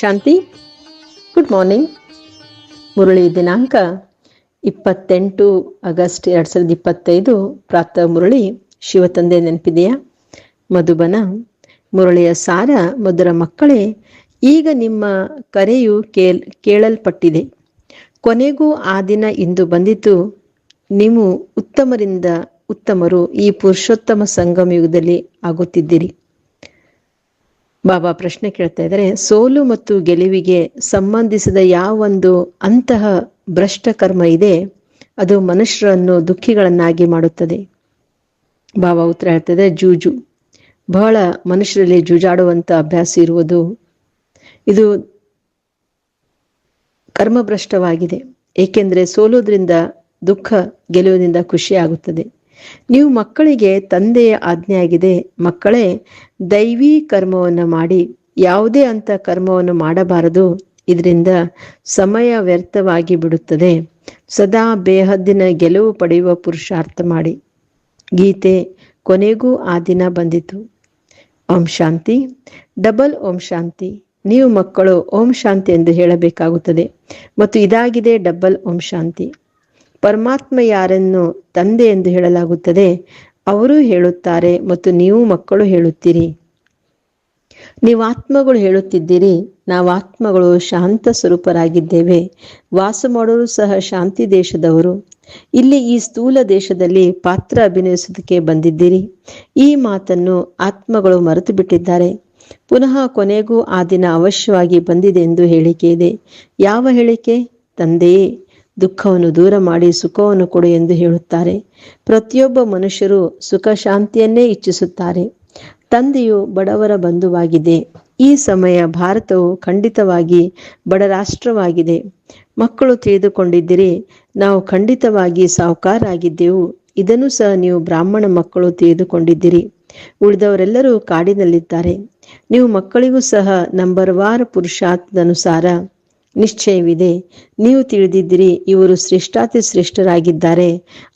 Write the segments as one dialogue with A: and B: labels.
A: ಶಾಂತಿ. Good morning Murali ದಿನಾಂಕ ಇಪ್ಪತ್ತೆಂಟು August ಎರಡು ಸಾವಿರದ ಇಪ್ಪತ್ತೈದು. ಪ್ರಾತಃ ಮುರಳಿ ಶಿವತಂದೆ ನೆನಪಿದೆಯಾ? ಮಧುಬನ, ಮುರಳಿಯ ಸಾರ, ಮಧುರ ಮಕ್ಕಳೇ, ಈಗ ನಿಮ್ಮ ಕರೆಯು ಕೇಳ್, ಕೇಳಲ್ಪಟ್ಟಿದೆ. ಕೊನೆಗೂ ಆ ದಿನ ಇಂದು ಬಂದಿತು. ನೀವು ಉತ್ತಮರಿಂದ ಉತ್ತಮರು. ಈ ಪುರುಷೋತ್ತಮ ಸಂಗಮ ಯುಗದಲ್ಲಿ ಆಗುತ್ತಿದ್ದೀರಿ. ಬಾಬಾ ಪ್ರಶ್ನೆ ಕೇಳ್ತಾ ಇದ್ದಾರೆ. ಸೋಲು ಮತ್ತು ಗೆಲುವಿಗೆ ಸಂಬಂಧಿಸಿದ ಯಾವೊಂದು ಅಂತಹ ಭ್ರಷ್ಟ ಕರ್ಮ ಇದೆ, ಅದು ಮನುಷ್ಯರನ್ನು ದುಃಖಿಗಳನ್ನಾಗಿ ಮಾಡುತ್ತದೆ. ಬಾಬಾ ಉತ್ತರ ಹೇಳ್ತದೆ ಜೂಜು. ಬಹಳ ಮನುಷ್ಯರಲ್ಲಿ ಜೂಜಾಡುವಂತ ಅಭ್ಯಾಸ ಇರುವುದು, ಇದು ಕರ್ಮಭ್ರಷ್ಟವಾಗಿದೆ. ಏಕೆಂದರೆ ಸೋಲೋದ್ರಿಂದ, ದುಃಖ ಗೆಲುವಿನಿಂದ ಖುಷಿ ಆಗುತ್ತದೆ. ನೀವು ಮಕ್ಕಳಿಗೆ ತಂದೆಯ ಆಜ್ಞೆಯಾಗಿದೆ. ಮಕ್ಕಳೇ, ದೈವಿ ಕರ್ಮವನ್ನು ಮಾಡಿ, ಯಾವುದೇ ಅಂತ ಕರ್ಮವನ್ನು ಮಾಡಬಾರದು. ಇದರಿಂದ ಸಮಯ ವ್ಯರ್ಥವಾಗಿ ಬಿಡುತ್ತದೆ. ಸದಾ ಬೇಹದ್ದಿನ ಗೆಲುವು ಪಡೆಯುವ ಪುರುಷಾರ್ಥ ಮಾಡಿ. ಗೀತೆ ಕೊನೆಗೂ ಆ ದಿನ ಬಂದಿತು. ಓಂ ಶಾಂತಿ, ಡಬಲ್ ಓಂ ಶಾಂತಿ. ನೀವು ಮಕ್ಕಳು ಓಂ ಶಾಂತಿ ಎಂದು ಹೇಳಬೇಕಾಗುತ್ತದೆ. ಮತ್ತು ಇದಾಗಿದೆ ಡಬಲ್ ಓಂ ಶಾಂತಿ. ಪರಮಾತ್ಮ ಯಾರನ್ನು ತಂದೆ ಎಂದು ಹೇಳಲಾಗುತ್ತದೆ, ಅವರು ಹೇಳುತ್ತಾರೆ ಮತ್ತು ನೀವು ಮಕ್ಕಳು ಹೇಳುತ್ತೀರಿ. ನೀವು ಆತ್ಮಗಳು ಹೇಳುತ್ತಿದ್ದೀರಿ, ನಾವು ಆತ್ಮಗಳು ಶಾಂತ ಸ್ವರೂಪರಾಗಿದ್ದೇವೆ. ವಾಸ ಮಾಡೋರು ಸಹ ಶಾಂತಿ ದೇಶದವರು. ಇಲ್ಲಿ ಈ ಸ್ಥೂಲ ದೇಶದಲ್ಲಿ ಪಾತ್ರ ಅಭಿನಯಿಸೋದಕ್ಕೆ ಬಂದಿದ್ದೀರಿ. ಈ ಮಾತನ್ನು ಆತ್ಮಗಳು ಮರೆತು ಬಿಟ್ಟಿದ್ದಾರೆ ಪುನಃ ಕೊನೆಗೂ ಆ ದಿನ ಅವಶ್ಯವಾಗಿ ಬಂದಿದೆ ಎಂದು ಹೇಳಿಕೆ ಇದೆ. ಯಾವ ಹೇಳಿಕೆ? ತಂದೆಯೇ. ದುಃಖವನ್ನು ದೂರ ಮಾಡಿ ಸುಖವನ್ನು ಕೊಡು ಎಂದು ಹೇಳುತ್ತಾರೆ. ಪ್ರತಿಯೊಬ್ಬ ಮನುಷ್ಯರು ಸುಖ ಶಾಂತಿಯನ್ನೇ ಇಚ್ಛಿಸುತ್ತಾರೆ. ತಂದೆಯು ಬಡವರ ಬಂಧುವಾಗಿದೆ. ಈ ಸಮಯ ಭಾರತವು ಖಂಡಿತವಾಗಿ ಬಡ ರಾಷ್ಟ್ರವಾಗಿದೆ. ಮಕ್ಕಳು ತಿಳಿದುಕೊಂಡಿದ್ದರೆ, ನಾವು ಖಂಡಿತವಾಗಿ ಸಾಹುಕಾರಾಗಿದ್ದೆವು ಇದನ್ನು ಸಹ ನೀವು ಬ್ರಾಹ್ಮಣ ಮಕ್ಕಳು ತಿಳಿದುಕೊಂಡಿದ್ದೀರಿ. ಉಳಿದವರೆಲ್ಲರೂ ಕಾಡಿನಲ್ಲಿದ್ದಾರೆ. ನೀವು ಮಕ್ಕಳಿಗೂ ಸಹ ನಂಬರ್ ವಾರ್ ಪುರುಷಾರ್ಥದನುಸಾರ ನಿಶ್ಚಯವಿದೆ. ನೀವು ತಿಳಿದಿದ್ದೀರಿ, ಇವರು ಶ್ರೇಷ್ಠಾತಿ ಶ್ರೇಷ್ಠರಾಗಿದ್ದಾರೆ.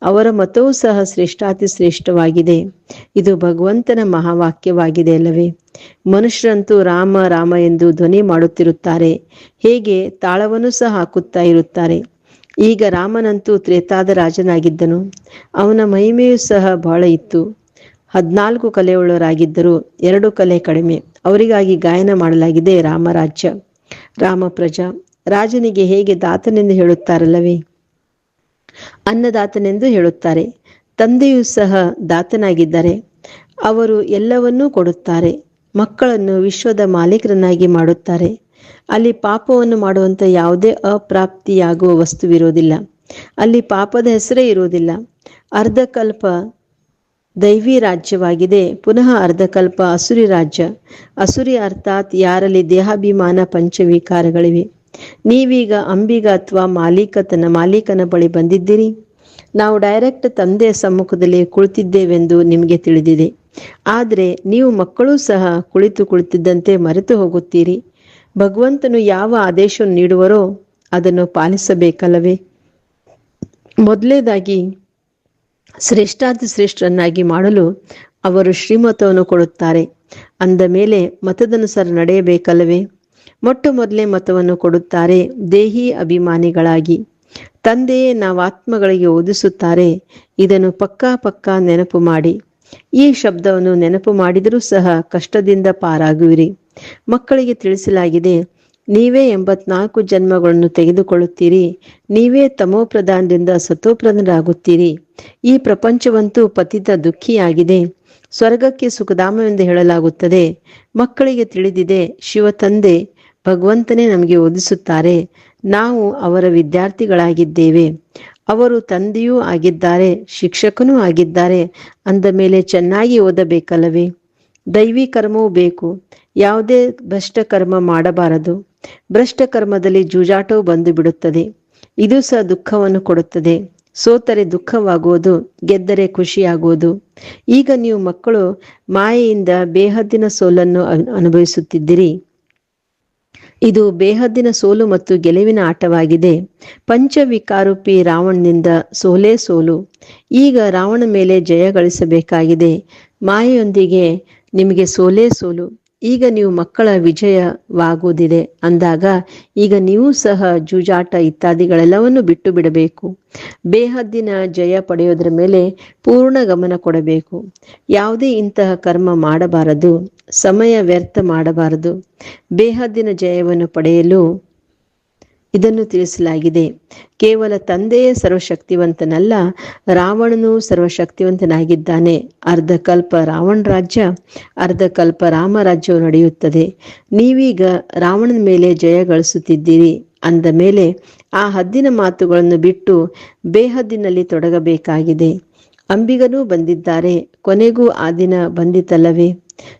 A: ಅವರ ಮತವೂ ಸಹ ಶ್ರೇಷ್ಠಾತಿ ಶ್ರೇಷ್ಠವಾಗಿದೆ. ಇದು ಭಗವಂತನ ಮಹಾವಾಕ್ಯವಾಗಿದೆ ಅಲ್ಲವೇ? ಮನುಷ್ಯರಂತೂ ರಾಮ ರಾಮ ಎಂದು ಧ್ವನಿ ಮಾಡುತ್ತಿರುತ್ತಾರೆ. ಹೇಗೆ? ತಾಳವನ್ನು ಸಹ ಹಾಕುತ್ತಾ ಇರುತ್ತಾರೆ. ಈಗ ರಾಮನಂತೂ ತ್ರೇತಾದ ರಾಜನಾಗಿದ್ದನು. ಅವನ ಮಹಿಮೆಯೂ ಸಹ ಬಹಳ ಇತ್ತು. ಹದಿನಾಲ್ಕು ಕಲೆಯುಳ್ಳವರಾಗಿದ್ದರು ಎರಡು ಕಲೆ ಕಡಿಮೆ. ಅವರಿಗಾಗಿ ಗಾಯನ ಮಾಡಲಾಗಿದೆ ರಾಮರಾಜ್ಯ. ರಾಮಪ್ರಜಾ, ರಾಜನಿಗೆ ಹೇಗೆ ದಾತನೆಂದು ಹೇಳುತ್ತಾರಲ್ಲವೇ? ಅನ್ನದಾತನೆಂದು ಹೇಳುತ್ತಾರೆ. ತಂದೆಯೂ ಸಹ ದಾತನಾಗಿದ್ದಾರೆ ಅವರು ಎಲ್ಲವನ್ನೂ ಕೊಡುತ್ತಾರೆ. ಮಕ್ಕಳನ್ನು ವಿಶ್ವದ ಮಾಲೀಕರನ್ನಾಗಿ ಮಾಡುತ್ತಾರೆ. ಅಲ್ಲಿ ಪಾಪವನ್ನು ಮಾಡುವಂತ ಯಾವುದೇ ಅಪ್ರಾಪ್ತಿಯಾಗುವ ವಸ್ತುವಿರುವುದಿಲ್ಲ ಅಲ್ಲಿ ಪಾಪದ ಹೆಸರೇ ಇರುವುದಿಲ್ಲ. ಅರ್ಧಕಲ್ಪ ದೈವಿ ರಾಜ್ಯವಾಗಿದೆ. ಪುನಃ ಅರ್ಧಕಲ್ಪ ಅಸುರಿ ರಾಜ್ಯ. ಅಸುರಿ ಅರ್ಥಾತ್ ಯಾರಲ್ಲಿ ದೇಹಾಭಿಮಾನ ಪಂಚವಿಕಾರಗಳಿವೆ. ನೀವೀಗ ಅಂಬಿಗ ಅಥವಾ ಮಾಲೀಕತನ ಮಾಲೀಕನ ಬಳಿ ಬಂದಿದ್ದೀರಿ. ನಾವು ಡೈರೆಕ್ಟ್ ತಂದೆಯ ಸಮ್ಮುಖದಲ್ಲಿ ಕುಳಿತಿದ್ದೇವೆಂದು ನಿಮಗೆ ತಿಳಿದಿದೆ. ಆದರೆ ನೀವು ಮಕ್ಕಳೂ ಸಹ ಕುಳಿತು ಕುಳಿತಿದ್ದಂತೆ ಮರೆತು ಹೋಗುತ್ತೀರಿ. ಭಗವಂತನು ಯಾವ ಆದೇಶವನ್ನು ನೀಡುವರೋ ಅದನ್ನು ಪಾಲಿಸಬೇಕಲ್ಲವೇ? ಮೊದಲೇದಾಗಿ ಶ್ರೇಷ್ಠಾತಿ ಶ್ರೇಷ್ಠರನ್ನಾಗಿ ಮಾಡಲು ಅವರು ಶ್ರೀಮತವನ್ನು ಕೊಡುತ್ತಾರೆ. ಅಂದ ಮೇಲೆ ಮತದನುಸಾರ ನಡೆಯಬೇಕಲ್ಲವೇ? ಮೊಟ್ಟ ಮೊದಲೇ ಮತವನ್ನು ಕೊಡುತ್ತಾರೆ ದೇಹಿ ಅಭಿಮಾನಿಗಳಾಗಿ. ತಂದೆಯೇ ನಾವು ಆತ್ಮಗಳಿಗೆ ಓದಿಸುತ್ತಾರೆ, ಇದನ್ನು ಪಕ್ಕಾ ಪಕ್ಕಾ ನೆನಪು ಮಾಡಿ. ಈ ಶಬ್ದವನ್ನು ನೆನಪು ಮಾಡಿದರೂ ಸಹ ಕಷ್ಟದಿಂದ ಪಾರಾಗುವಿರಿ. ಮಕ್ಕಳಿಗೆ ತಿಳಿಸಲಾಗಿದೆ ನೀವೇ ಎಂಬತ್ನಾಲ್ಕು ಜನ್ಮಗಳನ್ನು ತೆಗೆದುಕೊಳ್ಳುತ್ತೀರಿ. ನೀವೇ ತಮೋಪ್ರಧಾನದಿಂದ ಸತೋಪ್ರಧಾನರಾಗುತ್ತೀರಿ ಈ ಪ್ರಪಂಚವಂತೂ ಪತಿತ ದುಃಖಿಯಾಗಿದೆ. ಸ್ವರ್ಗಕ್ಕೆ ಸುಖಧಾಮವೆಂದು ಹೇಳಲಾಗುತ್ತದೆ. ಮಕ್ಕಳಿಗೆ ತಿಳಿದಿದೆ ಶಿವ ತಂದೆ ಭಗವಂತನೇ ನಮಗೆ ಓದಿಸುತ್ತಾರೆ. ನಾವು ಅವರ ವಿದ್ಯಾರ್ಥಿಗಳಾಗಿದ್ದೇವೆ. ಅವರು ತಂದೆಯೂ ಆಗಿದ್ದಾರೆ, ಶಿಕ್ಷಕನೂ ಆಗಿದ್ದಾರೆ. ಅಂದ ಮೇಲೆ ಚೆನ್ನಾಗಿ ಓದಬೇಕಲ್ಲವೇ? ದೈವಿ ಕರ್ಮವೂ ಬೇಕು. ಯಾವುದೇ ಭ್ರಷ್ಟ ಕರ್ಮ ಮಾಡಬಾರದು. ಭ್ರಷ್ಟ ಕರ್ಮದಲ್ಲಿ ಜೂಜಾಟವು ಬಂದು ಬಿಡುತ್ತದೆ ಇದು ಸಹ ದುಃಖವನ್ನು ಕೊಡುತ್ತದೆ. ಸೋತರೆ ದುಃಖವಾಗುವುದು, ಗೆದ್ದರೆ ಖುಷಿಯಾಗುವುದು. ಈಗ ನೀವು ಮಕ್ಕಳು, ಮಾಯೆಯಿಂದ ಬೇಹದ್ದಿನ ಸೋಲನ್ನು ಅನ್- ಅನುಭವಿಸುತ್ತಿದ್ದೀರಿ. ಇದು ಬೇಹದ್ದಿನ ಸೋಲು ಮತ್ತು ಗೆಲುವಿನ ಆಟವಾಗಿದೆ. ಪಂಚವಿಕಾರೂಪಿ ರಾವಣನಿಂದ ಸೋಲೇ ಸೋಲು. ಈಗ ರಾವಣ ಮೇಲೆ ಜಯ ಗಳಿಸಬೇಕಾಗಿದೆ. ಮಾಯೆಯೊಂದಿಗೆ ನಿಮಗೆ ಸೋಲೇ ಸೋಲು. ಈಗ ನೀವು ಮಕ್ಕಳ ವಿಜಯವಾಗುವುದಿದೆ ಅಂದಾಗ ಈಗ ನೀವು ಸಹ ಜೂಜಾಟ ಇತ್ಯಾದಿಗಳೆಲ್ಲವನ್ನು ಬಿಟ್ಟು ಬಿಡಬೇಕು. ಬೇಹದ್ದಿನ ಜಯ ಪಡೆಯೋದ್ರ ಮೇಲೆ ಪೂರ್ಣ ಗಮನ ಕೊಡಬೇಕು. ಯಾವುದೇ ಇಂತಹ ಕರ್ಮ ಮಾಡಬಾರದು, ಸಮಯ ವ್ಯರ್ಥ ಮಾಡಬಾರದು. ಬೇಹದ್ದಿನ ಜಯವನ್ನು ಪಡೆಯಲು ಇದನ್ನು ತಿಳಿಸಲಾಗಿದೆ. ಕೇವಲ ತಂದೆಯೇ ಸರ್ವಶಕ್ತಿವಂತನಲ್ಲ, ರಾವಣನು ಸರ್ವಶಕ್ತಿವಂತನಾಗಿದ್ದಾನೆ. ಅರ್ಧಕಲ್ಪ ರಾವಣ ರಾಜ್ಯ, ಅರ್ಧಕಲ್ಪ ರಾಮ ರಾಜ್ಯವು ನಡೆಯುತ್ತದೆ. ನೀವೀಗ ರಾವಣನ ಮೇಲೆ ಜಯ ಗಳಿಸುತ್ತಿದ್ದೀರಿ. ಅಂದ ಮೇಲೆ ಆ ಹದ್ದಿನ ಮಾತುಗಳನ್ನು ಬಿಟ್ಟು ಬೇಹದ್ದಿನಲ್ಲಿ ತೊಡಗಬೇಕಾಗಿದೆ. ಅಂಬಿಗನೂ ಬಂದಿದ್ದಾರೆ. ಕೊನೆಗೂ ಆ ದಿನ ಬಂದಿತಲ್ಲವೇ?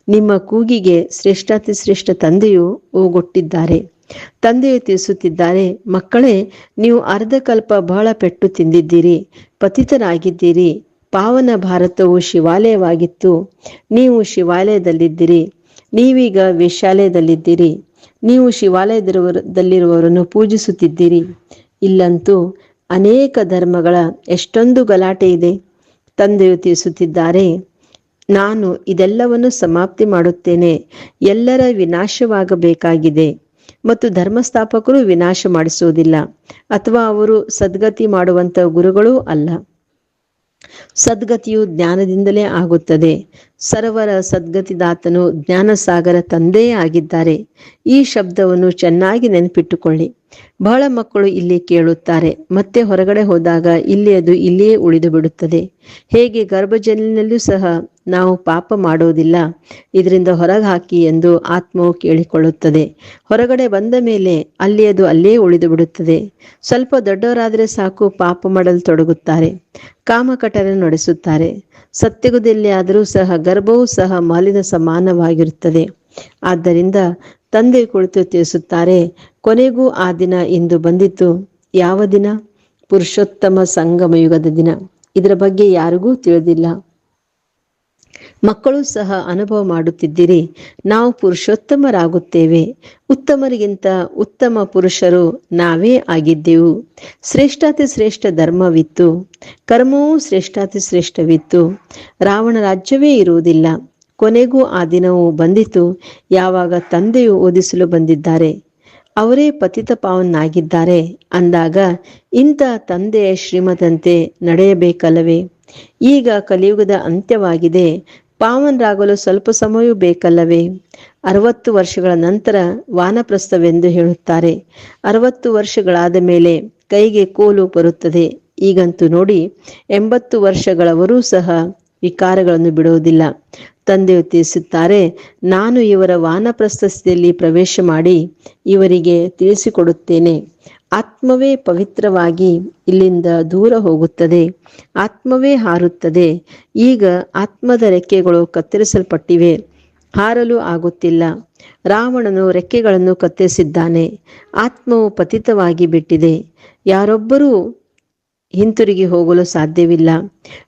A: ನಿಮ್ಮ ಕೂಗಿಗೆ ಶ್ರೇಷ್ಠಾತಿ ಶ್ರೇಷ್ಠ ತಂದೆಯು ಓಗೊಟ್ಟಿದ್ದಾರೆ. ತಂದೆಯು ತಿಳಿಸುತ್ತಿದ್ದಾರೆ ಮಕ್ಕಳೇ, ನೀವು ಅರ್ಧಕಲ್ಪ ಬಹಳ ಪೆಟ್ಟು ತಿಂದಿದ್ದೀರಿ ಪತಿತರಾಗಿದ್ದೀರಿ ಪಾವನ ಭಾರತವು ಶಿವಾಲಯವಾಗಿತ್ತು, ನೀವು ಶಿವಾಲಯದಲ್ಲಿದ್ದೀರಿ, ನೀವೀಗ ವೇಶ್ಯಾಲಯದಲ್ಲಿದ್ದೀರಿ, ನೀವು ಶಿವಾಲಯದಲ್ಲಿರುವವರನ್ನು ಪೂಜಿಸುತ್ತಿದ್ದೀರಿ. ಇಲ್ಲಂತೂ ಅನೇಕ ಧರ್ಮಗಳ ಎಷ್ಟೊಂದು ಗಲಾಟೆ ಇದೆ, ತಂದೆಯು ತಿಳಿಸುತ್ತಿದ್ದಾರೆ, ನಾನು ಇದೆಲ್ಲವನ್ನು ಸಮಾಪ್ತಿ ಮಾಡುತ್ತೇನೆ, ಎಲ್ಲರ ವಿನಾಶವಾಗಬೇಕಾಗಿದೆ. ಮತ್ತು ಧರ್ಮಸ್ಥಾಪಕರು ವಿನಾಶ ಮಾಡಿಸುವುದಿಲ್ಲ ಅಥವಾ ಅವರು ಸದ್ಗತಿ ಮಾಡುವಂತ ಗುರುಗಳೂ ಅಲ್ಲ. ಸದ್ಗತಿಯು ಜ್ಞಾನದಿಂದಲೇ ಆಗುತ್ತದೆ. ಸರ್ವರ ಸದ್ಗತಿದಾತನು ಜ್ಞಾನಸಾಗರ ತಂದೆಯೇ ಆಗಿದ್ದಾರೆ. ಈ ಶಬ್ದವನ್ನು ಚೆನ್ನಾಗಿ ನೆನಪಿಟ್ಟುಕೊಳ್ಳಿ. ಬಹಳ ಮಕ್ಕಳು ಇಲ್ಲಿ ಕೇಳುತ್ತಾರೆ. ಮತ್ತೆ ಹೊರಗಡೆ ಹೋದಾಗ ಇಲ್ಲಿ ಅದು ಇಲ್ಲಿಯೇ ಉಳಿದು ಬಿಡುತ್ತದೆ. ಹೇಗೆ ಗರ್ಭಜನಿನಲ್ಲೂ ಸಹ ನಾವು ಪಾಪ ಮಾಡೋದಿಲ್ಲ. ಇದರಿಂದ ಹೊರಗೆ ಹಾಕಿ ಎಂದು ಆತ್ಮವು ಕೇಳಿಕೊಳ್ಳುತ್ತದೆ. ಹೊರಗಡೆ ಬಂದ ಮೇಲೆ ಅಲ್ಲಿ ಅದು ಅಲ್ಲೇ ಉಳಿದು ಬಿಡುತ್ತದೆ. ಸ್ವಲ್ಪ ದೊಡ್ಡವರಾದರೆ ಸಾಕು ಪಾಪ ಮಾಡಲು ತೊಡಗುತ್ತಾರೆ ಕಾಮಕಟರ ನಡೆಸುತ್ತಾರೆ. ಸತ್ಯಗುದಲ್ಲಿ ಆದರೂ ಸಹ ಗರ್ಭವೂ ಸಹ ಮಾಲಿನ ಸಮಾನವಾಗಿರುತ್ತದೆ. ಆದ್ದರಿಂದ ತಂದೆ ಕುಳಿತು ತಿಳಿಸುತ್ತಾರೆ, ಕೊನೆಗೂ ಆ ದಿನ ಇಂದು ಬಂದಿತ್ತು. ಯಾವ ದಿನ? ಪುರುಷೋತ್ತಮ ಸಂಗಮ ಯುಗದ ದಿನ. ಇದರ ಬಗ್ಗೆ ಯಾರಿಗೂ ತಿಳಿದಿಲ್ಲ. ಮಕ್ಕಳು ಸಹ ಅನುಭವ ಮಾಡುತ್ತಿದ್ದೀರಿ. ನಾವು ಪುರುಷೋತ್ತಮರಾಗುತ್ತೇವೆ. ಉತ್ತಮರಿಗಿಂತ ಉತ್ತಮ ಪುರುಷರು ನಾವೇ ಆಗಿದ್ದೆವು. ಶ್ರೇಷ್ಠಾತಿ ಶ್ರೇಷ್ಠ ಧರ್ಮವಿತ್ತು. ಕರ್ಮವೂ ಶ್ರೇಷ್ಠಾತಿ ಶ್ರೇಷ್ಠವಿತ್ತು. ರಾವಣ ರಾಜ್ಯವೇ ಇರುವುದಿಲ್ಲ. ಕೊನೆಗೂ ಆ ದಿನವು ಬಂದಿತು. ಯಾವಾಗ ತಂದೆಯು ಓದಿಸಲು ಬಂದಿದ್ದಾರೆ, ಅವರೇ ಪತಿತ ಪಾವನಾಗಿದ್ದಾರೆ ಅಂದಾಗ ಇಂಥ ತಂದೆಯ ಶ್ರೀಮತಂತೆ ನಡೆಯಬೇಕಲ್ಲವೇ? ಈಗ ಕಲಿಯುಗದ ಅಂತ್ಯವಾಗಿದೆ. ಪಾವನರಾಗಲು ಸ್ವಲ್ಪ ಸಮಯವೂ ಬೇಕಲ್ಲವೇ? ಅರವತ್ತು ವರ್ಷಗಳ ನಂತರ ವಾನಪ್ರಸ್ಥವೆಂದು ಹೇಳುತ್ತಾರೆ. ಅರವತ್ತು ವರ್ಷಗಳಾದ ಮೇಲೆ ಕೈಗೆ ಕೋಲು ಬರುತ್ತದೆ. ಈಗಂತೂ ನೋಡಿ, ಎಂಬತ್ತು ವರ್ಷಗಳವರೂ ಸಹ ವಿಕಾರಗಳನ್ನು ಬಿಡುವುದಿಲ್ಲ. ತಂದೆಯು ತಿಳಿಸುತ್ತಾರೆ ನಾನು ಇವರ ವಾನಪ್ರಸ್ಥಿತಿಯಲ್ಲಿ ಪ್ರವೇಶ ಮಾಡಿ ಇವರಿಗೆ ತಿಳಿಸಿಕೊಡುತ್ತೇನೆ. ಆತ್ಮವೇ ಪವಿತ್ರವಾಗಿ ಇಲ್ಲಿಂದ ದೂರ ಹೋಗುತ್ತದೆ. ಆತ್ಮವೇ ಹಾರುತ್ತದೆ. ಈಗ ಆತ್ಮದ ರೆಕ್ಕೆಗಳು ಕತ್ತರಿಸಲ್ಪಟ್ಟಿವೆ. ಹಾರಲು ಆಗುತ್ತಿಲ್ಲ. ರಾವಣನು ರೆಕ್ಕೆಗಳನ್ನು ಕತ್ತರಿಸಿದ್ದಾನೆ. ಆತ್ಮವು ಪತಿತವಾಗಿ ಬಿಟ್ಟಿದೆ. ಯಾರೊಬ್ಬರೂ ಹಿಂತಿರುಗಿ ಹೋಗಲು ಸಾಧ್ಯವಿಲ್ಲ.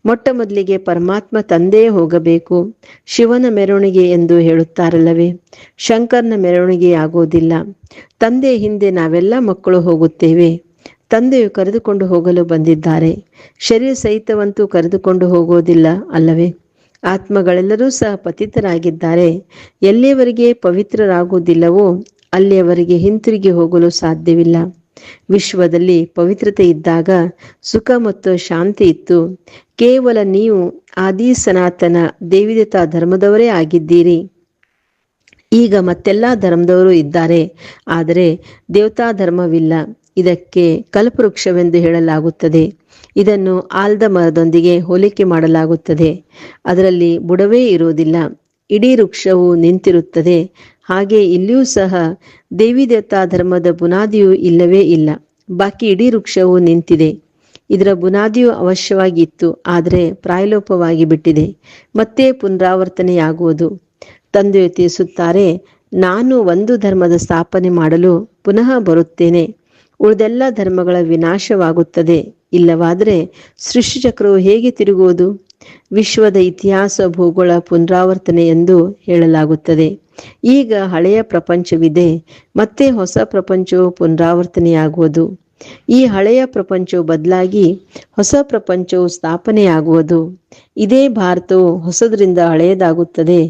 A: ಮೊಟ್ಟ ಮೊದಲಿಗೆ ಪರಮಾತ್ಮ ತಂದೆಯೇ ಹೋಗಬೇಕು. ಶಿವನ ಮೆರವಣಿಗೆ ಎಂದು ಹೇಳುತ್ತಾರಲ್ಲವೇ? ಶಂಕರ್ನ ಮೆರವಣಿಗೆ ಆಗೋದಿಲ್ಲ ತಂದೆ ಹಿಂದೆ ನಾವೆಲ್ಲ ಮಕ್ಕಳು ಹೋಗುತ್ತೇವೆ. ತಂದೆಯು ಕರೆದುಕೊಂಡು ಹೋಗಲು ಬಂದಿದ್ದಾರೆ. ಶರೀರ ಸಹಿತವಂತೂ ಕರೆದುಕೊಂಡು ಹೋಗೋದಿಲ್ಲ ಅಲ್ಲವೇ? ಆತ್ಮಗಳೆಲ್ಲರೂ ಸಹ ಪತಿತರಾಗಿದ್ದಾರೆ. ಎಲ್ಲಿಯವರೆಗೆ ಪವಿತ್ರರಾಗುವುದಿಲ್ಲವೋ, ಅಲ್ಲಿಯವರೆಗೆ ಹಿಂತಿರುಗಿ ಹೋಗಲು ಸಾಧ್ಯವಿಲ್ಲ. ವಿಶ್ವದಲ್ಲಿ ಪವಿತ್ರತೆ ಇದ್ದಾಗ ಸುಖ ಮತ್ತು ಶಾಂತಿ ಇತ್ತು. ಕೇವಲ ನೀವು ಆದಿ ಸನಾತನ ದೇವಿದೇತಾ ಧರ್ಮದವರೇ ಆಗಿದ್ದೀರಿ. ಈಗ ಮತ್ತೆಲ್ಲ ಧರ್ಮದವರು ಇದ್ದಾರೆ. ಆದರೆ ದೇವತಾ ಧರ್ಮವಿಲ್ಲ ಇದಕ್ಕೆ ಕಲ್ಪವೃಕ್ಷವೆಂದು ಹೇಳಲಾಗುತ್ತದೆ. ಇದನ್ನು ಆಲ್ದ ಮರದೊಂದಿಗೆ ಹೋಲಿಕೆ ಮಾಡಲಾಗುತ್ತದೆ. ಅದರಲ್ಲಿ ಬುಡವೇ ಇರುವುದಿಲ್ಲ. ಇಡೀ ವೃಕ್ಷವು ನಿಂತಿರುತ್ತದೆ. ಹಾಗೆ ಇಲ್ಲಿಯೂ ಸಹ ದೇವಿ ದೇವತಾ ಧರ್ಮದ ಬುನಾದಿಯು ಇಲ್ಲವೇ ಇಲ್ಲ. ಬಾಕಿ ಇಡೀ ವೃಕ್ಷವು ನಿಂತಿದೆ. ಇದರ ಬುನಾದಿಯು ಅವಶ್ಯವಾಗಿತ್ತು, ಆದರೆ ಪ್ರಾಯಲೋಪವಾಗಿ ಬಿಟ್ಟಿದೆ. ಮತ್ತೆ ಪುನರಾವರ್ತನೆಯಾಗುವುದು. ತಂದು ತಿಳಿಸುತ್ತಾರೆ, ನಾನು ಒಂದು ಧರ್ಮದ ಸ್ಥಾಪನೆ ಮಾಡಲು ಪುನಃ ಬರುತ್ತೇನೆ. ಉಳಿದೆಲ್ಲ ಧರ್ಮಗಳ ವಿನಾಶವಾಗುತ್ತದೆ. ಇಲ್ಲವಾದರೆ ಸೃಷ್ಟಿಚಕ್ರವು ಹೇಗೆ ತಿರುಗುವುದು? ವಿಶ್ವದ ಇತಿಹಾಸ, ಭೂಗೋಳ ಪುನರಾವರ್ತನೆ ಎಂದು ಹೇಳಲಾಗುತ್ತದೆ. ಈಗ ಹಳೆಯ ಪ್ರಪಂಚವಿದೆ, ಮತ್ತೆ ಹೊಸ ಪ್ರಪಂಚವು ಪುನರಾವರ್ತನೆಯಾಗುವುದು. ಈ ಹಳೆಯ ಪ್ರಪಂಚವು ಬದಲಾಗಿ ಹೊಸ ಪ್ರಪಂಚವು ಸ್ಥಾಪನೆಯಾಗುವುದು. ಇದೇ ಭಾರತವು ಹೊಸದರಿಂದ ಹಳೆಯದಾಗುತ್ತದೆ.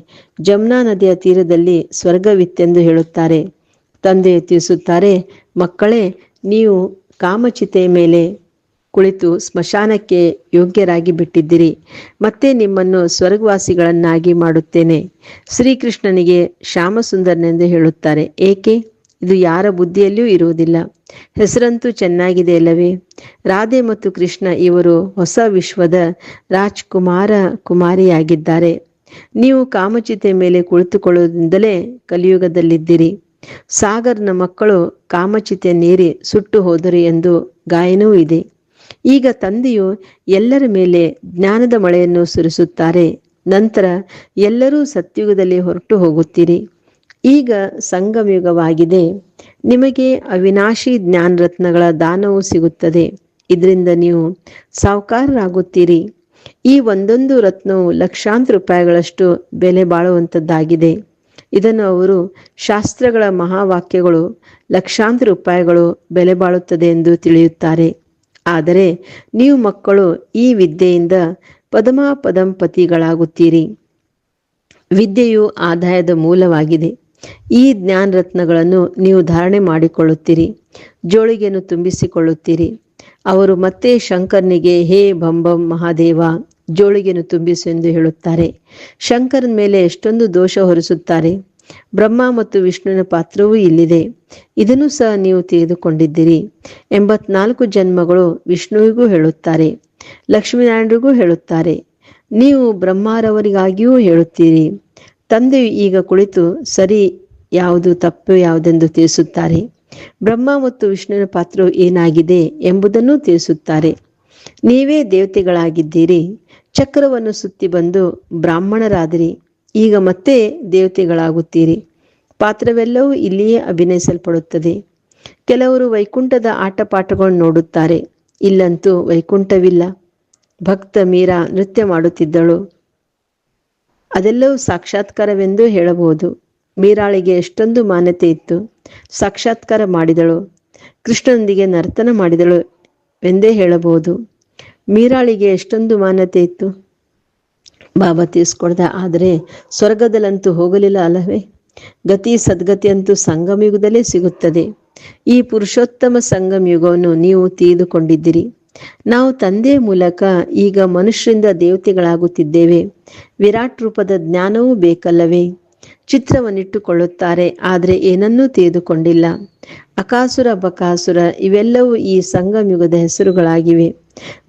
A: ಜಮ್ನಾ ನದಿಯ ತೀರದಲ್ಲಿ ಸ್ವರ್ಗವಿತ್ತೆಂದು ಹೇಳುತ್ತಾರೆ. ತಂದೆ ತಿಳಿಸುತ್ತಾರೆ ಮಕ್ಕಳೇ, ನೀವು ಕಾಮಚಿತೆಯ ಮೇಲೆ ಕುಳಿತು ಸ್ಮಶಾನಕ್ಕೆ ಯೋಗ್ಯರಾಗಿ ಬಿಟ್ಟಿದ್ದೀರಿ. ಮತ್ತೆ ನಿಮ್ಮನ್ನು ಸ್ವರ್ಗವಾಸಿಗಳನ್ನಾಗಿ ಮಾಡುತ್ತೇನೆ. ಶ್ರೀಕೃಷ್ಣನಿಗೆ ಶ್ಯಾಮಸುಂದರನೆಂದು ಹೇಳುತ್ತಾರೆ. ಏಕೆ? ಇದು ಯಾರ ಬುದ್ಧಿಯಲ್ಲಿಯೂ ಇರುವುದಿಲ್ಲ. ಹೆಸರಂತೂ ಚೆನ್ನಾಗಿದೆ ಅಲ್ಲವೇ? ರಾಧೆ ಮತ್ತು ಕೃಷ್ಣ ಇವರು ಹೊಸ ವಿಶ್ವದ ರಾಜ್ಕುಮಾರ ಕುಮಾರಿಯಾಗಿದ್ದಾರೆ. ನೀವು ಕಾಮಚಿತೆ ಮೇಲೆ ಕುಳಿತುಕೊಳ್ಳುವುದರಿಂದಲೇ ಕಲಿಯುಗದಲ್ಲಿದ್ದಿರಿ. ಸಾಗರ್ನ ಮಕ್ಕಳು ಕಾಮಚಿತೆ ನೀರಿ ಸುಟ್ಟು ಹೋದರು ಎಂದು ಗಾಯನವೂ ಇದೆ. ಈಗ ತಂದೆಯು ಎಲ್ಲರ ಮೇಲೆ ಜ್ಞಾನದ ಮಳೆಯನ್ನು ಸುರಿಸುತ್ತಾರೆ. ನಂತರ ಎಲ್ಲರೂ ಸತ್ಯುಗದಲ್ಲಿ ಹೊರಟು ಹೋಗುತ್ತೀರಿ. ಈಗ ಸಂಗಮಯುಗವಾಗಿದೆ. ನಿಮಗೆ ಅವಿನಾಶಿ ಜ್ಞಾನ ರತ್ನಗಳ ದಾನವು ಸಿಗುತ್ತದೆ. ಇದರಿಂದ ನೀವು ಸಾವುಕಾರರಾಗುತ್ತೀರಿ ಈ ಒಂದೊಂದು ರತ್ನವು ಲಕ್ಷಾಂತರ ರೂಪಾಯಿಗಳಷ್ಟು ಬೆಲೆ ಬಾಳುವಂಥದ್ದಾಗಿದೆ ಇದನ್ನು ಅವರು ಶಾಸ್ತ್ರಗಳ ಮಹಾವಾಕ್ಯಗಳು ಲಕ್ಷಾಂತರ ರೂಪಾಯಿಗಳು ಬೆಲೆ ಬಾಳುತ್ತದೆ ಎಂದು ತಿಳಿಯುತ್ತಾರೆ. ಆದರೆ ನೀವು ಮಕ್ಕಳು ಈ ವಿದ್ಯೆಯಿಂದ ಪದಮಾಪದಂಪತಿಗಳಾಗುತ್ತೀರಿ. ವಿದ್ಯೆಯು ಆದಾಯದ ಮೂಲವಾಗಿದೆ. ಈ ಜ್ಞಾನ ರತ್ನಗಳನ್ನು ನೀವು ಧಾರಣೆ ಮಾಡಿಕೊಳ್ಳುತ್ತೀರಿ, ಜೋಳಿಗೆಯನ್ನು ತುಂಬಿಸಿಕೊಳ್ಳುತ್ತೀರಿ. ಅವರು ಮತ್ತೆ ಶಂಕರ್ನಿಗೆ, ಹೇ ಬಂಬಂ ಮಹಾದೇವ, ಜೋಳಿಗೆಯನ್ನು ತುಂಬಿಸು ಎಂದು ಹೇಳುತ್ತಾರೆ. ಶಂಕರನ ಮೇಲೆ ಎಷ್ಟೊಂದು ದೋಷ ಹೊರಿಸುತ್ತಾರೆ. ಬ್ರಹ್ಮ ಮತ್ತು ವಿಷ್ಣುವಿನ ಪಾತ್ರವೂ ಇಲ್ಲಿದೆ. ಇದನ್ನು ಸಹ ನೀವು ತಿಳಿದುಕೊಂಡಿದ್ದೀರಿ. ಎಂಬತ್ನಾಲ್ಕು ಜನ್ಮಗಳು ವಿಷ್ಣುವಿಗೂ ಹೇಳುತ್ತಾರೆ. ಲಕ್ಷ್ಮೀನಾರಾಯಣರಿಗೂ ಹೇಳುತ್ತಾರೆ. ನೀವು ಬ್ರಹ್ಮಾರವರಿಗಾಗಿಯೂ ಹೇಳುತ್ತೀರಿ. ತಂದೆಯು ಈಗ ಕುಳಿತು ಸರಿ, ಯಾವುದು ತಪ್ಪು ಯಾವುದೆಂದು ತಿಳಿಸುತ್ತಾರೆ. ಬ್ರಹ್ಮ ಮತ್ತು ವಿಷ್ಣುವಿನ ಪಾತ್ರವು ಏನಾಗಿದೆ ಎಂಬುದನ್ನು ತಿಳಿಸುತ್ತಾರೆ. ನೀವೇ ದೇವತೆಗಳಾಗಿದ್ದೀರಿ. ಚಕ್ರವನ್ನು ಸುತ್ತಿ ಬಂದು ಬ್ರಾಹ್ಮಣರಾದಿರಿ. ಈಗ ಮತ್ತೆ ದೇವತೆಗಳಾಗುತ್ತೀರಿ. ಪಾತ್ರವೆಲ್ಲವೂ ಇಲ್ಲಿಯೇ ಅಭಿನಯಿಸಲ್ಪಡುತ್ತದೆ. ಕೆಲವರು ವೈಕುಂಠದ ಆಟಪಾಠಗಳನ್ನು ನೋಡುತ್ತಾರೆ. ಇಲ್ಲಂತೂ ವೈಕುಂಠವಿಲ್ಲ. ಭಕ್ತ ಮೀರಾ ನೃತ್ಯ ಮಾಡುತ್ತಿದ್ದಳು. ಅದೆಲ್ಲವೂ ಸಾಕ್ಷಾತ್ಕಾರವೆಂದು ಹೇಳಬಹುದು. ಮೀರಾಳಿಗೆ ಎಷ್ಟೊಂದು ಮಾನ್ಯತೆ ಇತ್ತು. ಸಾಕ್ಷಾತ್ಕಾರ ಮಾಡಿದಳು. ಕೃಷ್ಣನೊಂದಿಗೆ ನರ್ತನ ಮಾಡಿದಳು. ಎಂದೇ ಹೇಳಬಹುದು. ಮೀರಾಳಿಗೆ ಎಷ್ಟೊಂದು ಮಾನ್ಯತೆ ಇತ್ತು. ಬಾಬಾ ತೀರಿಸ್ಕೊಡ್ದ. ಆದರೆ ಸ್ವರ್ಗದಲ್ಲಂತೂ ಹೋಗಲಿಲ್ಲ ಅಲ್ಲವೇ? ಗತಿ ಸದ್ಗತಿ ಅಂತೂ ಸಂಗಮಯುಗದಲ್ಲೇ ಸಿಗುತ್ತದೆ. ಈ ಪುರುಷೋತ್ತಮ ಸಂಗಮಯುಗವನ್ನು ನೀವು ತಿಳಿದುಕೊಂಡಿದ್ದೀರಿ ನಾವು ತಂದೆ ಮೂಲಕ ಈಗ ಮನುಷ್ಯರಿಂದ ದೇವತೆಗಳಾಗುತ್ತಿದ್ದೇವೆ. ವಿರಾಟ್ ರೂಪದ ಜ್ಞಾನವೂ ಬೇಕಲ್ಲವೇ? ಚಿತ್ರವನ್ನಿಟ್ಟುಕೊಳ್ಳುತ್ತಾರೆ, ಆದರೆ ಏನನ್ನೂ ತಿಳಿದುಕೊಂಡಿಲ್ಲ. ಅಕಾಸುರ, ಬಕಾಸುರ, ಇವೆಲ್ಲವೂ ಈ ಸಂಗಮಯುಗದ ಹೆಸರುಗಳಾಗಿವೆ.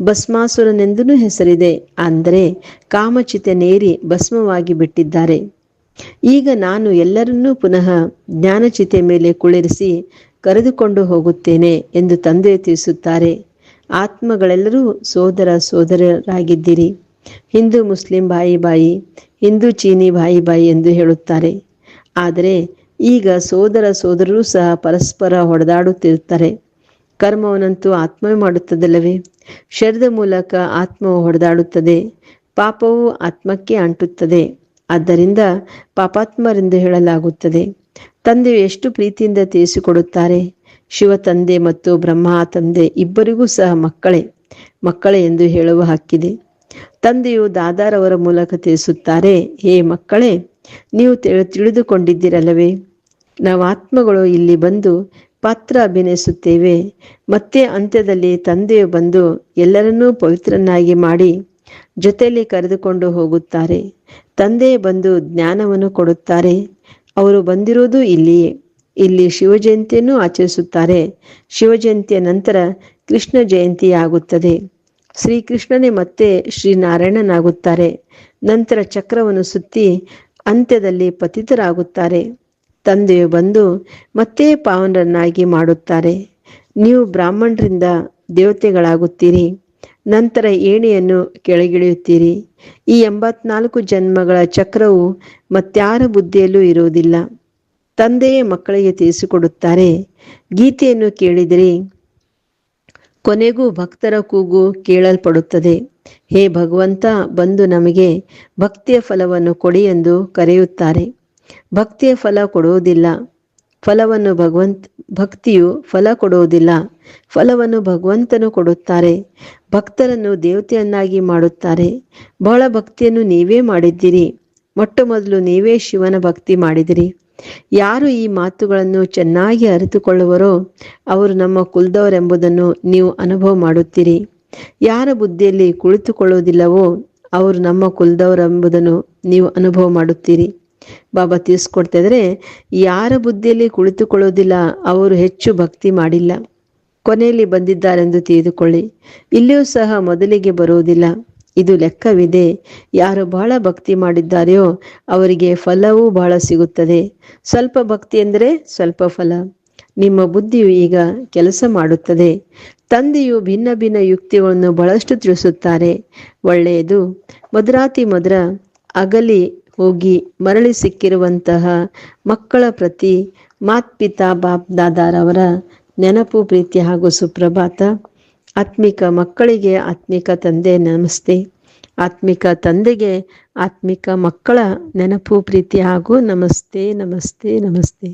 A: ಭಸ್ಮಾಸುರನೆಂದೂ ಹೆಸರಿದೆ, ಅಂದರೆ ಕಾಮಚಿತೆ ನೇರಿ ಭಸ್ಮವಾಗಿ ಬಿಟ್ಟಿದ್ದಾರೆ. ಈಗ ನಾನು ಎಲ್ಲರನ್ನೂ ಪುನಃ ಜ್ಞಾನಚಿತೆ ಮೇಲೆ ಕುಳಿರಿಸಿ ಕರೆದುಕೊಂಡು ಹೋಗುತ್ತೇನೆ ಎಂದು ತಂದೆ ತಿಳಿಸುತ್ತಾರೆ. ಆತ್ಮಗಳೆಲ್ಲರೂ ಸೋದರ ಸೋದರರಾಗಿದ್ದೀರಿ. ಹಿಂದೂ, ಮುಸ್ಲಿಂ, ಬಾಯಿ ಬಾಯಿ ಹಿಂದೂ ಚೀನಿ ಬಾಯಿ ಬಾಯಿ ಎಂದು ಹೇಳುತ್ತಾರೆ. ಆದರೆ ಈಗ ಸೋದರ ಸೋದರರು ಸಹ ಪರಸ್ಪರ ಹೊಡೆದಾಡುತ್ತಿರುತ್ತಾರೆ. ಕರ್ಮವನ್ನಂತೂ ಆತ್ಮವೇ ಮಾಡುತ್ತದಲ್ಲವೇ? ಶರೀರದ ಮೂಲಕ ಆತ್ಮವು ಹೊಡೆದಾಡುತ್ತದೆ. ಪಾಪವು ಆತ್ಮಕ್ಕೆ ಅಂಟುತ್ತದೆ. ಆದ್ದರಿಂದ ಪಾಪಾತ್ಮರೆಂದು ಹೇಳಲಾಗುತ್ತದೆ. ತಂದೆಯು ಎಷ್ಟು ಪ್ರೀತಿಯಿಂದ ತಿಳಿಸಿಕೊಡುತ್ತಾರೆ? ಶಿವ ತಂದೆ ಮತ್ತು ಬ್ರಹ್ಮ ತಂದೆ ಇಬ್ಬರಿಗೂ ಸಹ ಮಕ್ಕಳೇ. ಮಕ್ಕಳೇ ಎಂದು ಹೇಳುವ ಹಕ್ಕಿದೆ. ತಂದೆಯು ದಾದಾರವರ ಮೂಲಕ ತಿಳಿಸುತ್ತಾರೆ, ಹೇ ಮಕ್ಕಳೇ, ನೀವು ತಿಳಿ- ತಿಳಿದುಕೊಂಡಿದ್ದೀರಲ್ಲವೇ? ನಾವು ಆತ್ಮಗಳು ಇಲ್ಲಿ ಬಂದು ಪಾತ್ರ ಅಭಿನಯಿಸುತ್ತೇವೆ. ಮತ್ತೆ ಅಂತ್ಯದಲ್ಲಿ ತಂದೆಯು ಬಂದು ಎಲ್ಲರನ್ನೂ ಪವಿತ್ರನಾಗಿ ಮಾಡಿ ಜೊತೆಯಲ್ಲಿ ಕರೆದುಕೊಂಡು ಹೋಗುತ್ತಾರೆ. ತಂದೆ ಬಂದು ಜ್ಞಾನವನ್ನು ಕೊಡುತ್ತಾರೆ. ಅವರು ಬಂದಿರುವುದು ಇಲ್ಲಿಯೇ. ಇಲ್ಲಿ ಶಿವಜಯಂತಿಯನ್ನು ಆಚರಿಸುತ್ತಾರೆ. ಶಿವಜಯಂತಿಯ ನಂತರ ಕೃಷ್ಣ ಜಯಂತಿ ಆಗುತ್ತದೆ ಶ್ರೀಕೃಷ್ಣನೇ ಮತ್ತೆ ಶ್ರೀನಾರಾಯಣನಾಗುತ್ತಾರೆ. ನಂತರ ಚಕ್ರವನ್ನು ಸುತ್ತಿ ಅಂತ್ಯದಲ್ಲಿ ಪತಿತರಾಗುತ್ತಾರೆ. ತಂದೆಯು ಬಂದು ಮತ್ತೆ ಪಾವನರನ್ನಾಗಿ ಮಾಡುತ್ತಾರೆ. ನೀವು ಬ್ರಾಹ್ಮಣರಿಂದ ದೇವತೆಗಳಾಗುತ್ತೀರಿ. ನಂತರ ಏಣಿಯನ್ನು ಕೆಳಗಿಳಿಯುತ್ತೀರಿ. ಈ ಎಂಬತ್ನಾಲ್ಕು ಜನ್ಮಗಳ ಚಕ್ರವು ಮತ್ಯಾರ ಬುದ್ಧಿಯಲ್ಲೂ ಇರುವುದಿಲ್ಲ. ತಂದೆಯೇ ಮಕ್ಕಳಿಗೆ ತಿಳಿಸಿಕೊಡುತ್ತಾರೆ. ಗೀತೆಯನ್ನು ಕೇಳಿದಿರಿ. ಕೊನೆಗೂ ಭಕ್ತರ ಕೂಗು ಕೇಳಲ್ಪಡುತ್ತದೆ. ಹೇ ಭಗವಂತ, ಬಂದು ನಮಗೆ ಭಕ್ತಿಯ ಫಲವನ್ನು ಕೊಡಿ ಎಂದು ಕರೆಯುತ್ತಾರೆ. ಭಕ್ತಿಯ ಫಲ ಕೊಡುವುದಿಲ್ಲ. ಫಲವನ್ನು ಭಗವಂತ, ಭಕ್ತಿಯು ಫಲ ಕೊಡುವುದಿಲ್ಲ. ಫಲವನ್ನು ಭಗವಂತನು ಕೊಡುತ್ತಾರೆ. ಭಕ್ತರನ್ನು ದೇವತೆಯನ್ನಾಗಿ ಮಾಡುತ್ತಾರೆ. ಬಹಳ ಭಕ್ತಿಯನ್ನು ನೀವೇ ಮಾಡಿದ್ದೀರಿ. ಮೊಟ್ಟ ಮೊದಲು ನೀವೇ ಶಿವನ ಭಕ್ತಿ ಮಾಡಿದಿರಿ. ಯಾರು ಈ ಮಾತುಗಳನ್ನು ಚೆನ್ನಾಗಿ ಅರಿತುಕೊಳ್ಳುವರೋ ಅವರು ನಮ್ಮ ಕುಲದವರೆಂಬುದನ್ನು ನೀವು ಅನುಭವ ಮಾಡುತ್ತೀರಿ. ಯಾರ ಬುದ್ಧಿಯಲ್ಲಿ ಕುಳಿತುಕೊಳ್ಳುವುದಿಲ್ಲವೋ ಅವರು ನಮ್ಮ ಕುಲದವರೆಂಬುದನ್ನು ನೀವು ಅನುಭವ ಮಾಡುತ್ತೀರಿ. ಬಾಬಾ ತಿಳಿಸ್ಕೊಡ್ತಾ ಇದ್ರೆ ಯಾರ ಬುದ್ಧಿಯಲ್ಲಿ ಕುಳಿತುಕೊಳ್ಳುವುದಿಲ್ಲ ಅವರು ಹೆಚ್ಚು ಭಕ್ತಿ ಮಾಡಿಲ್ಲ. ಕೊನೆಯಲ್ಲಿ ಬಂದಿದ್ದಾರೆಂದು ತಿಳಿದುಕೊಳ್ಳಿ. ಇಲ್ಲಿಯೂ ಸಹ ಮೊದಲಿಗೆ ಬರುವುದಿಲ್ಲ. ಇದು ಲೆಕ್ಕವಿದೆ. ಯಾರು ಬಹಳ ಭಕ್ತಿ ಮಾಡಿದ್ದಾರೆಯೋ ಅವರಿಗೆ ಫಲವೂ ಬಹಳ ಸಿಗುತ್ತದೆ. ಸ್ವಲ್ಪ ಭಕ್ತಿ ಎಂದರೆ ಸ್ವಲ್ಪ ಫಲ. ನಿಮ್ಮ ಬುದ್ಧಿಯು ಈಗ ಕೆಲಸ ಮಾಡುತ್ತದೆ. ತಂದೆಯು ಭಿನ್ನ ಭಿನ್ನ ಯುಕ್ತಿಗಳನ್ನು ಬಹಳಷ್ಟು ತಿಳಿಸುತ್ತಾರೆ. ಒಳ್ಳೆಯದು. ಮದ್ರಾತಿ ಮದ್ರ ಅಗಲಿ ಹೋಗಿ ಮರಳಿ ಸಿಕ್ಕಿರುವಂತಹ ಮಕ್ಕಳ ಪ್ರತಿ ಮಾತ್ಪಿತಾ ಬಾಪ್ ದಾದಾರವರ ನೆನಪು, ಪ್ರೀತಿ ಹಾಗೂ ಸುಪ್ರಭಾತ. ಆತ್ಮಿಕ ಮಕ್ಕಳಿಗೆ ಆತ್ಮಿಕ ತಂದೆ ನಮಸ್ತೆ. ಆತ್ಮಿಕ ತಂದೆಗೆ ಆತ್ಮಿಕ ಮಕ್ಕಳ ನೆನಪು, ಪ್ರೀತಿ ಹಾಗೂ ನಮಸ್ತೆ ನಮಸ್ತೆ ನಮಸ್ತೆ.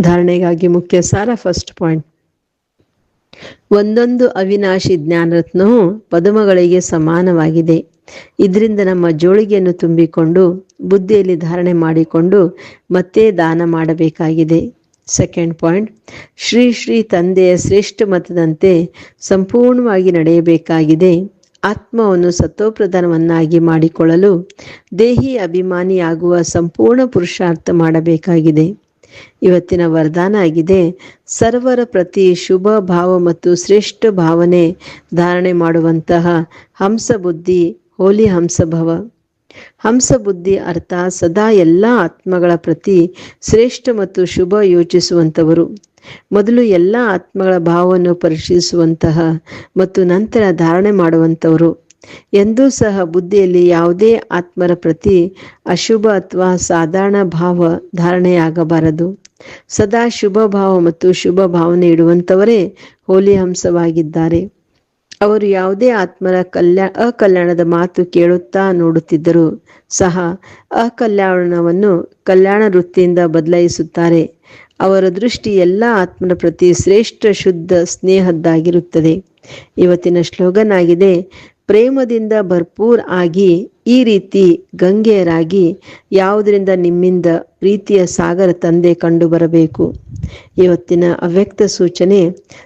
A: ಧಾರಣೆಗಾಗಿ ಮುಖ್ಯ ಸಾರ ಫಸ್ಟ್ ಪಾಯಿಂಟ್ ಒಂದೊಂದು ಅವಿನಾಶಿ ಜ್ಞಾನರತ್ನವು ಪದುಮಗಳಿಗೆ ಸಮಾನವಾಗಿದೆ. ಇದರಿಂದ ನಮ್ಮ ಜೋಳಿಗೆಯನ್ನು ತುಂಬಿಕೊಂಡು, ಬುದ್ಧಿಯಲ್ಲಿ ಧಾರಣೆ ಮಾಡಿಕೊಂಡು ಮತ್ತೆ ದಾನ ಮಾಡಬೇಕಾಗಿದೆ. ಸೆಕೆಂಡ್ ಪಾಯಿಂಟ್ ಶ್ರೀ ಶ್ರೀ ತಂದೆಯ ಶ್ರೇಷ್ಠ ಮತದಂತೆ ಸಂಪೂರ್ಣವಾಗಿ ನಡೆಯಬೇಕಾಗಿದೆ. ಆತ್ಮವನ್ನು ಸತ್ವಪ್ರಧಾನವನ್ನಾಗಿ ಮಾಡಿಕೊಳ್ಳಲು ದೇಹಿ ಅಭಿಮಾನಿಯಾಗುವ ಸಂಪೂರ್ಣ ಪುರುಷಾರ್ಥ ಮಾಡಬೇಕಾಗಿದೆ. ಇವತ್ತಿನ ವರದಾನ ಆಗಿದೆ, ಸರ್ವರ ಪ್ರತಿ ಶುಭ ಭಾವ ಮತ್ತು ಶ್ರೇಷ್ಠ ಭಾವನೆ ಧಾರಣೆ ಮಾಡುವಂತಹ ಹಂಸ ಬುದ್ಧಿ ಹೋಲಿ ಹಂಸಭವ. ಹಂಸ ಬುದ್ಧಿ ಅರ್ಥ ಸದಾ ಎಲ್ಲ ಆತ್ಮಗಳ ಪ್ರತಿ ಶ್ರೇಷ್ಠ ಮತ್ತು ಶುಭ ಯೋಚಿಸುವಂಥವರು. ಮೊದಲು ಎಲ್ಲ ಆತ್ಮಗಳ ಭಾವವನ್ನು ಪರಿಶೀಲಿಸುವಂತಹ ಮತ್ತು ನಂತರ ಧಾರಣೆ ಮಾಡುವಂಥವರು. ಎಂದೂ ಸಹ ಬುದ್ಧಿಯಲ್ಲಿ ಯಾವುದೇ ಆತ್ಮರ ಪ್ರತಿ ಅಶುಭ ಅಥವಾ ಸಾಧಾರಣ ಭಾವ ಧಾರಣೆಯಾಗಬಾರದು. ಸದಾ ಶುಭ ಭಾವ ಮತ್ತು ಶುಭ ಭಾವನೆ ಇಡುವಂಥವರೇ ಹೋಲಿ ಹಂಸವಾಗಿದ್ದಾರೆ. ಅವರು ಯಾವುದೇ ಆತ್ಮರ ಕಲ್ಯಾ, ಅಕಲ್ಯಾಣದ ಮಾತು ಕೇಳುತ್ತಾ ನೋಡುತ್ತಿದ್ದರು. ಸಹ ಅಕಲ್ಯಾಣವನ್ನು ಕಲ್ಯಾಣ ವೃತ್ತಿಯಿಂದ ಬದಲಾಯಿಸುತ್ತಾರೆ. ಅವರ ದೃಷ್ಟಿ ಎಲ್ಲ ಆತ್ಮನ ಪ್ರತಿ ಶ್ರೇಷ್ಠ, ಶುದ್ಧ ಸ್ನೇಹದ್ದಾಗಿರುತ್ತದೆ. ಇವತ್ತಿನ ಶ್ಲೋಗನ್ ಆಗಿದೆ ಪ್ರೇಮದಿಂದ ಭರ್ಪೂರ್ ಆಗಿ ಈ ರೀತಿ ಗಂಗೆಯರಾಗಿ ಯಾವುದರಿಂದ ನಿಮ್ಮಿಂದ ಪ್ರೀತಿಯ ಸಾಗರ ತಂದೆ ಕಂಡು ಬರಬೇಕು? ಇವತ್ತಿನ ಅವ್ಯಕ್ತ ಸೂಚನೆ,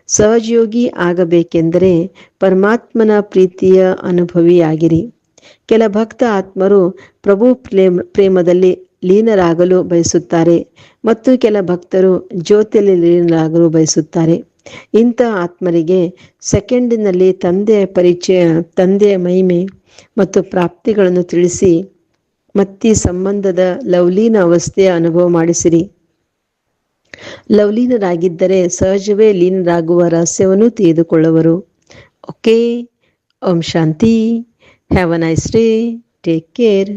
A: ಸಹಜಯೋಗಿ ಆಗಬೇಕೆಂದರೆ ಪರಮಾತ್ಮನ ಪ್ರೀತಿಯ ಅನುಭವಿಯಾಗಿರಿ. ಕೆಲ ಭಕ್ತ ಆತ್ಮರು ಪ್ರಭು ಪ್ರೇಮ, ಪ್ರೇಮದಲ್ಲಿ ಲೀನರಾಗಲು ಬಯಸುತ್ತಾರೆ ಮತ್ತು ಕೆಲ ಭಕ್ತರು ಜ್ಯೋತಿಯಲ್ಲಿ ಲೀನರಾಗಲು ಬಯಸುತ್ತಾರೆ. ಇಂಥ ಆತ್ಮರಿಗೆ ಸೆಕೆಂಡಿನಲ್ಲಿ ತಂದೆಯ ಪರಿಚಯ ತಂದೆಯ ಮಹಿಮೆ ಮತ್ತು ಪ್ರಾಪ್ತಿಗಳನ್ನು ತಿಳಿಸಿ ಮತ್ತಿ ಸಂಬಂಧದ ಲವ್ಲೀನ ಅವಸ್ಥೆಯ ಅನುಭವ ಮಾಡಿಸಿರಿ. ಲವ್ಲೀನರಾಗಿದ್ದರೆ ಸಹಜವೇ ಲೀನರಾಗುವ ರಹಸ್ಯವನ್ನು ತಿಳಿದುಕೊಳ್ಳುವರು. Okay, Om Shanti, have a nice day, take care.